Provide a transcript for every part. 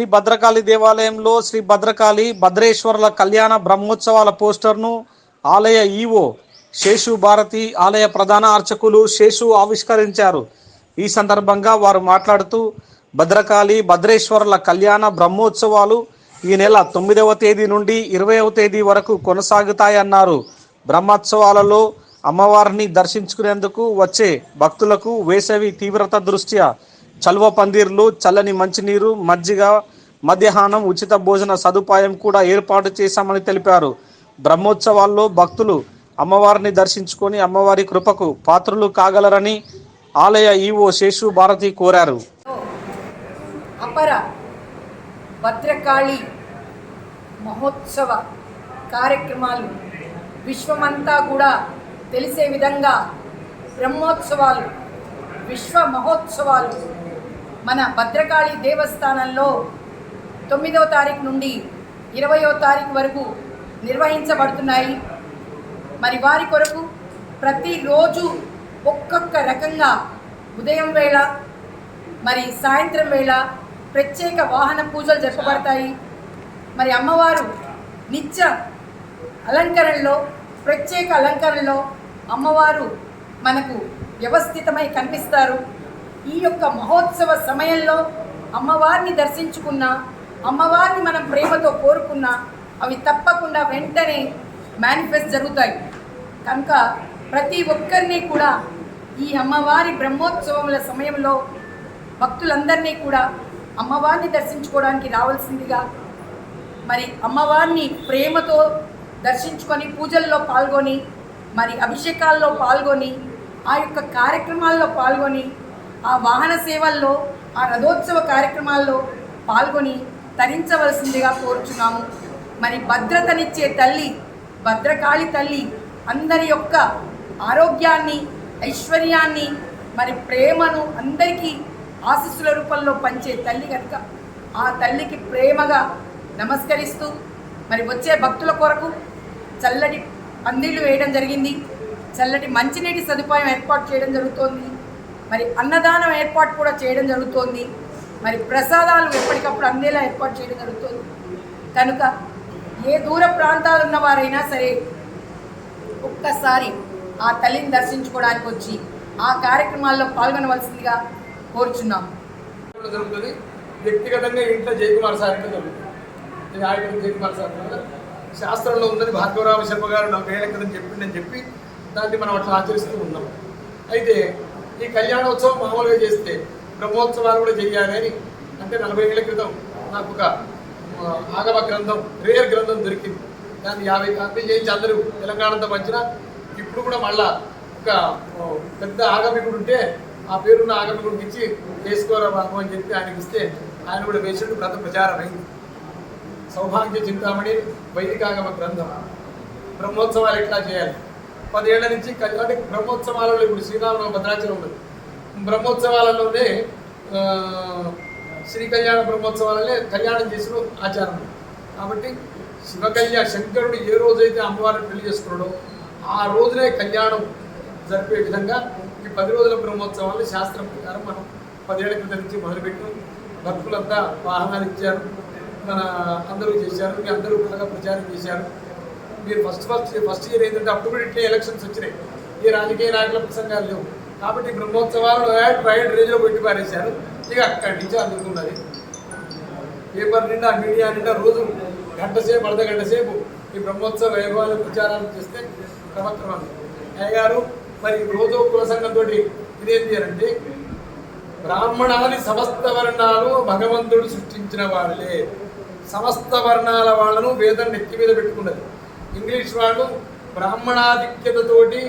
శ్రీ భద్రకాళి దేవాలయంలో శ్రీ భద్రకాళి భద్రేశ్వరుల కళ్యాణ బ్రహ్మోత్సవాల పోస్టర్ను ఆలయ ఈవో శేషు భారతి ఆలయ ప్రధాన అర్చకులు శేషు ఆవిష్కరించారు. ఈ సందర్భంగా వారు మాట్లాడుతూ భద్రకాళి భద్రేశ్వరుల కళ్యాణ బ్రహ్మోత్సవాలు ఈ నెల తొమ్మిదవ తేదీ నుండి ఇరవైవ తేదీ వరకు కొనసాగుతాయన్నారు. బ్రహ్మోత్సవాలలో అమ్మవారిని దర్శించుకునేందుకు వచ్చే భక్తులకు వేసవి తీవ్రత దృష్ట్యా చల్వ పందిర్లు చల్లని మంచినీరు మజ్జిగ మధ్యాహ్నం ఉచిత భోజన సదుపాయం కూడా ఏర్పాటు చేశామని తెలిపారు. బ్రహ్మోత్సవాల్లో భక్తులు అమ్మవారిని దర్శించుకొని అమ్మవారి కృపకు పాత్రులు కాగలరని ఆలయ ఈవో శేషు భారతి కోరారు. అపర భద్రకాళి మహోత్సవ కార్యక్రమాలు విశ్వమంతా కూడా తెలిసే విధంగా బ్రహ్మోత్సవాలు విశ్వ మహోత్సవాలు మన భద్రకాళి దేవస్థానంలో తొమ్మిదవ తారీఖు నుండి ఇరవయో తారీఖు వరకు నిర్వహించబడుతున్నాయి. మరి వారి కొరకు ప్రతిరోజు ఒక్కొక్క రకంగా ఉదయం వేళ మరి సాయంత్రం వేళ ప్రత్యేక వాహన పూజలు జరపబడతాయి. మరి అమ్మవారు నిత్య అలంకరణలో ప్రత్యేక అలంకరణలో అమ్మవారు మనకు వ్యవస్థితమై కనిపిస్తారు. ఈ యొక్క మహోత్సవ సమయంలో అమ్మవారిని దర్శించుకున్న అమ్మవారిని మనం ప్రేమతో కోరుకున్న అవి తప్పకుండా వెంటనే మేనిఫెస్ట్ జరుగుతాయి. కనుక ప్రతి ఒక్కరిని కూడా ఈ అమ్మవారి బ్రహ్మోత్సవముల సమయంలో భక్తులందరినీ కూడా అమ్మవారిని దర్శించుకోవడానికి రావాల్సిందిగా మరి అమ్మవారిని ప్రేమతో దర్శించుకొని పూజల్లో పాల్గొని మరి అభిషేకాల్లో పాల్గొని ఆ యొక్క కార్యక్రమాల్లో పాల్గొని ఆ వాహన సేవల్లో ఆ రథోత్సవ కార్యక్రమాల్లో పాల్గొని తరించవలసిందిగా కోరుచున్నాము. మరి భద్రతనిచ్చే తల్లి భద్రకాళి తల్లి అందరి యొక్క ఆరోగ్యాన్ని ఐశ్వర్యాన్ని మరి ప్రేమను అందరికీ ఆశస్సుల రూపంలో పంచే తల్లి కనుక ఆ తల్లికి ప్రేమగా నమస్కరిస్తూ మరి వచ్చే భక్తుల కొరకు చల్లటి పందిళ్ళు వేయడం జరిగింది. చల్లటి మంచినీటి సదుపాయం ఏర్పాటు చేయడం జరుగుతోంది. మరి అన్నదానం ఏర్పాటు కూడా చేయడం జరుగుతోంది. మరి ప్రసాదాలు ఎప్పటికప్పుడు అందేలా ఏర్పాటు చేయడం జరుగుతుంది. కనుక ఏ దూర ప్రాంతాలు ఉన్నవారైనా సరే ఒక్కసారి ఆ తల్లిని దర్శించుకోవడానికి వచ్చి ఆ కార్యక్రమాల్లో పాల్గొనవలసిందిగా కోరుచున్నాం. జరుగుతుంది. వ్యక్తిగతంగా ఇంట్లో జయకుమార్ సార్ అంటే జరుగుతుంది. జయకుమార్ సార్. శాస్త్రంలో ఉన్నది భార్గవరామ శర్మ గారు నలభై ఏళ్ళ క్రితం చెప్పిందని చెప్పి దాన్ని మనం అట్లా ఆచరిస్తూ ఉన్నాం. అయితే ఈ కళ్యాణోత్సవం మామూలుగా చేస్తే బ్రహ్మోత్సవాలు కూడా చేయాలి అంటే నలభై ఏళ్ళ క్రితం నాకు ఒక ఆగమ గ్రంథం రేర్ గ్రంథం దొరికింది. దాన్ని యాభై కాపీ చేయించి అందరూ తెలంగాణతో వచ్చిన పంచిన ఇప్పుడు కూడా మళ్ళా ఒక పెద్ద ఆగమికుడు ఉంటే ఆ పేరున్న ఆగమికుడికి ఇచ్చి చేసుకోరా బాబు అని చెప్పి ఆయనకి ఇస్తే ఆయన కూడా వేసిండు గ్రంథ ప్రచారం అయింది సౌభాగ్య చింతామణి వైదికాగమ గ్రంథం. బ్రహ్మోత్సవాలు ఎట్లా చేయాలి? పదేళ్ళ నుంచి కళ్యాణ అంటే బ్రహ్మోత్సవాలలో ఇప్పుడు శ్రీరామ భద్రాచలం ఉంది బ్రహ్మోత్సవాలలోనే శ్రీ కళ్యాణ బ్రహ్మోత్సవాలనే కళ్యాణం చేసిన ఆచారం కాబట్టి శివ కళ్యాణ శంకరుడు ఏ రోజైతే అమ్మవారిని పెళ్ళి చేసుకున్నాడో ఆ రోజునే కళ్యాణం జరిపే విధంగా ఈ పది రోజుల బ్రహ్మోత్సవాలు శాస్త్రం ప్రకారం మనం పదేళ్ళ క్రితం నుంచి మొదలుపెట్టాం. భక్తులంతా వాహనాలు ఇచ్చారు. మన అందరూ చేశారు. మీ అందరూ బాగా ప్రచారం చేశారు. మీరు ఫస్ట్ ఫస్ట్ ఫస్ట్ ఇయర్ ఏంటంటే అప్పుడు కూడా ఇట్లే ఎలక్షన్స్ వచ్చినాయి. ఈ రాజకీయ నాయకుల ప్రసంగాలు లేవు. కాబట్టి బ్రహ్మోత్సవాలు ప్రైవేట్ రేంజ్లో పెట్టి పారేశారు. ఇక అక్కడి నుంచి అందుకున్నది పేపర్ నిండా మీడియా నిండా రోజు గంట సేపు అర్ధ గంట సేపు ఈ బ్రహ్మోత్సవ వైభవాలు ప్రచారాలు చేస్తే క్రమక్రమం అయ్యగారు మరి రోజు కుల సంఘంతో ఇదేంటి అంటే బ్రాహ్మణాది సమస్త వర్ణాలు భగవంతుడు సృష్టించిన వాళ్ళే. సమస్త వర్ణాల వాళ్ళను వేదం నెత్తి మీద పెట్టుకున్నది. ఇంగ్లీష్ వాళ్ళు బ్రాహ్మణాధిక్యతతోటి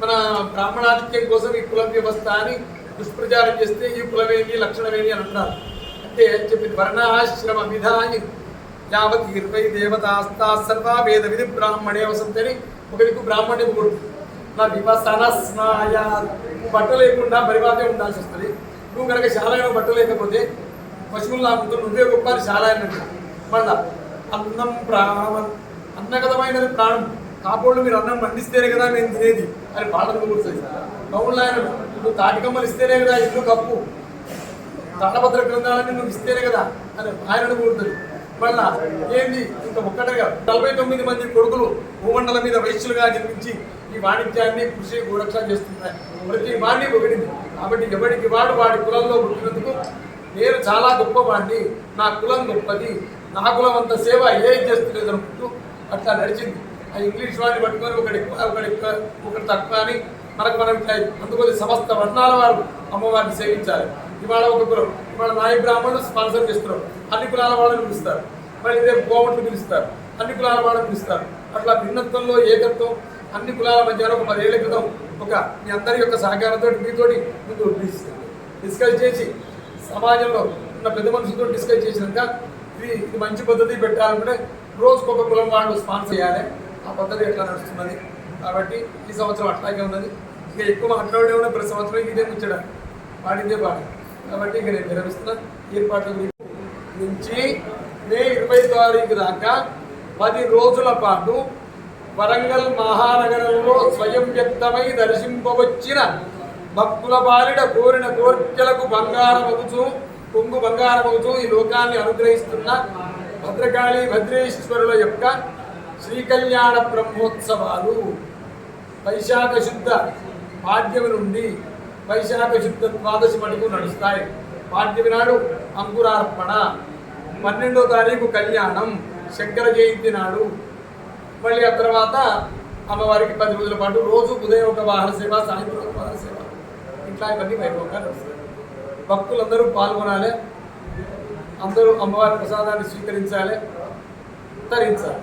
మన బ్రాహ్మణాధిక్యం కోసం ఈ కుల వ్యవస్థ అని దుష్ప్రచారం చేస్తే ఈ కులమేమి లక్షణమేమి అని అంటారు. అంటే చెప్పి వర్ణాశ్రమ విధాని యావత్ ఇరవై దేవతాస్తా సర్వ వేద విధి బ్రాహ్మణే వసంతని ఒక దిక్కు బ్రాహ్మణ్యం కొడుతుంది నా వివసన స్నాయ బట్టలు లేకుండా పరివాదే ఉండాల్సి వస్తుంది. నువ్వు కనుక శాలైన బట్టలు లేకపోతే పశువులు నాకు నువ్వే గొప్ప అని మళ్ళా అన్నం మళ్ళా అన్నం ప్రాణం అన్నగతమైనది ప్రాణం కాపోళ్ళు మీరు అన్నం పండిస్తేనే కదా మేము తినేది. అని పాటలు కూర్చొని కౌళ్ళు ఆయన నువ్వు తాటికమ్మలు ఇస్తేనే కదా ఇల్లు కప్పు. తాళపత్ర గ్రంథాలని నువ్వు ఇస్తేనే కదా అని ఆయనను కూడుతుంది మళ్ళా ఏంది? ఇంకా ఒక్కటగా. నలభై తొమ్మిది మంది కొడుకులు భూమండలం మీద వైశ్యులుగా జన్మించి ఈ వాణిజ్యాన్ని కృషి గోరక్ష చేస్తున్నాయి. ప్రతి వాడిని ఒకటింది కాబట్టి ఎవరికి వాడు వాడి కులంలో పుట్టినందుకు నేను చాలా గొప్పవాడిని నా కులం గొప్పది. నా కులం అంత సేవ ఏం చేస్తలేదు అనుకుంటూ అట్లా నడిచింది. ఆ ఇంగ్లీష్ వాడిని పట్టుకొని ఒకటి ఎక్కువ, ఒకటి ఒకటి తక్కువ అని మనకు మనం ఇట్లా అందుకొని సమస్త వర్ణాల వారు అమ్మవారిని సేవించాలి. ఇవాళ ఒక కులం ఇవాళ నాయ బ్రాహ్మణులు స్పాన్సర్ చేస్తున్నారు. అన్ని కులాల వాళ్ళని పిలుస్తారు. మళ్ళీ రేపు గోమట్లు పిలుస్తారు. అన్ని కులాల వాళ్ళని పిలుస్తారు. అట్లా భిన్నత్వంలో ఏకత్వం అన్ని కులాల మధ్య ఒక పదేళ్ళ క్రితం ఒక మీ అందరి యొక్క సహకారంతో మీతోటి ముందు డిస్కస్ చేసి సమాజంలో ఉన్న పెద్ద మనుషులతో డిస్కస్ చేసినాక ఇది ఇది మంచి పద్ధతి పెట్టాలంటే రోజుకొక ఒక కులం వాళ్ళు స్పాన్సర్ చేయాలి. ఆ పద్ధతి ఎట్లా నడుస్తున్నది? కాబట్టి ఈ సంవత్సరం అట్లాగే ఉన్నది. ఇక ఎక్కువ మాట్లాడే ఉన్న ప్రతి సంవత్సరం ఇదే ముచ్చడం పాడిందే పాట కాబట్టి ఇక నేను విరమిస్తున్నా. ఏర్పాట్ల నుంచి మే ఇరవై తారీఖు దాకా పది రోజుల పాటు వరంగల్ మహానగరంలో స్వయం వ్యక్తమై దర్శింపవచ్చిన భక్తుల బాలిడ కోరిన కోర్కెలకు బంగారమవుతూ కొంగు బంగారమవుతూ ఈ లోకాన్ని అనుగ్రహిస్తున్న భద్రకాళి భద్రేశ్వరుల యొక్క శ్రీకళ్యాణ బ్రహ్మోత్సవాలు. వైశాఖ శుద్ధ పాడ్యమి నుండి వైశాఖ శుద్ధ ద్వాదశి మటుకు నడుస్తాయి. పాడ్యమి నాడు అంకురార్పణ. పన్నెండో తారీఖు కళ్యాణం శంకర జయంతి నాడు. మళ్ళీ ఆ తర్వాత అమ్మవారికి పది రోజుల పాటు రోజు ఉదయం ఒక వాహన సేవ సాయంత్రం ఒక వాహన సేవ. ఇట్లా ఇవన్నీ వైభవంగా నడుస్తాయి. భక్తులందరూ పాల్గొనాలి. అందరూ అమ్మవారి ప్రసాదాన్ని స్వీకరించాలి తరించాలి